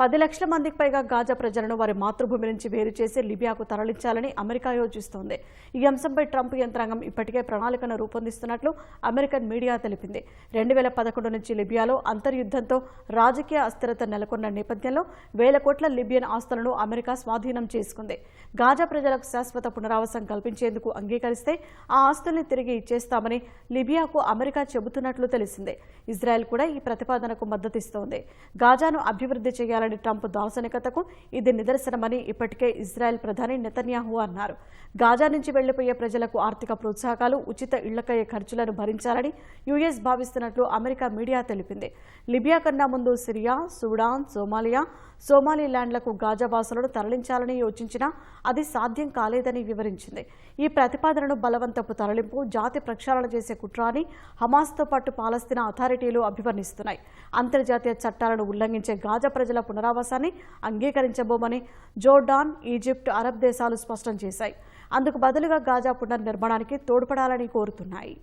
పది లక్షల మందికి పైగా గాజా ప్రజలను వారి మాతృభూమి నుంచి వేరు చేసి లిబియాకు తరలించాలని అమెరికా యోచిస్తోంది. ఈ అంశంపై ట్రంప్ యంత్రాంగం ఇప్పటికే ప్రణాళికను రూపొందిస్తున్నట్లు అమెరికన్ మీడియా తెలిపింది. రెండు వేల పదకొండు నుంచి లిబియాలో అంతర్యుద్ధంతో రాజకీయ అస్థిరత నెలకొన్న నేపథ్యంలో వేల కోట్ల లిబియన్ ఆస్తులను అమెరికా స్వాధీనం చేసుకుంది. గాజా ప్రజలకు శాశ్వత పునరావాసం కల్పించేందుకు అంగీకరిస్తే ఆ ఆస్తుల్ని తిరిగి ఇచ్చేస్తామని లిబియాకు అమెరికా చెబుతున్నట్లు తెలిసిందే. ఇజ్రాయెల్ కూడా ఈ ప్రతిపాదనకు మద్దతిస్తోంది. గాజాను అభివృద్ధి చేయాలని ట్రంప్ దార్శనికతకు ఇది నిదర్శనమని ఇప్పటికే ఇజ్రాయెల్ ప్రధాని నెతన్యాహు అన్నారు. గాజా నుంచి వెళ్ళిపోయే ప్రజలకు ఆర్థిక ప్రోత్సాహకాలు ఉచిత ఇళ్ళకయ్యే ఖర్చులను భరించాలని యుఎస్ భావిస్తున్నట్లు అమెరికా మీడియా తెలిపింది. లిబియా కన్నా ముందు సిరియా సూడాన్ సోమాలియా సోమాలిలాండ్లకు గాజా వాసులను తరలించాలని యోచించినా అది సాధ్యం కాలేదని వివరించింది. ఈ ప్రతిపాదనను బలవంతపు తరలింపు జాతి ప్రక్షాళన చేసే కుట్ర అని హమాస్తో పాటు పాలస్తీనా అథారిటీలు అభివర్ణిస్తున్నాయి. అంతర్జాతీయ చట్టాలను ఉల్లంఘించే గాజా ప్రజల పునరావాసాన్ని అంగీకరించబోమని జోర్డాన్ ఈజిప్ట్ అరబ్ దేశాలు స్పష్టం చేశాయి. అందుకు బదులుగా గాజా పునర్నిర్మాణానికి తోడ్పడాలని కోరుతున్నాయి.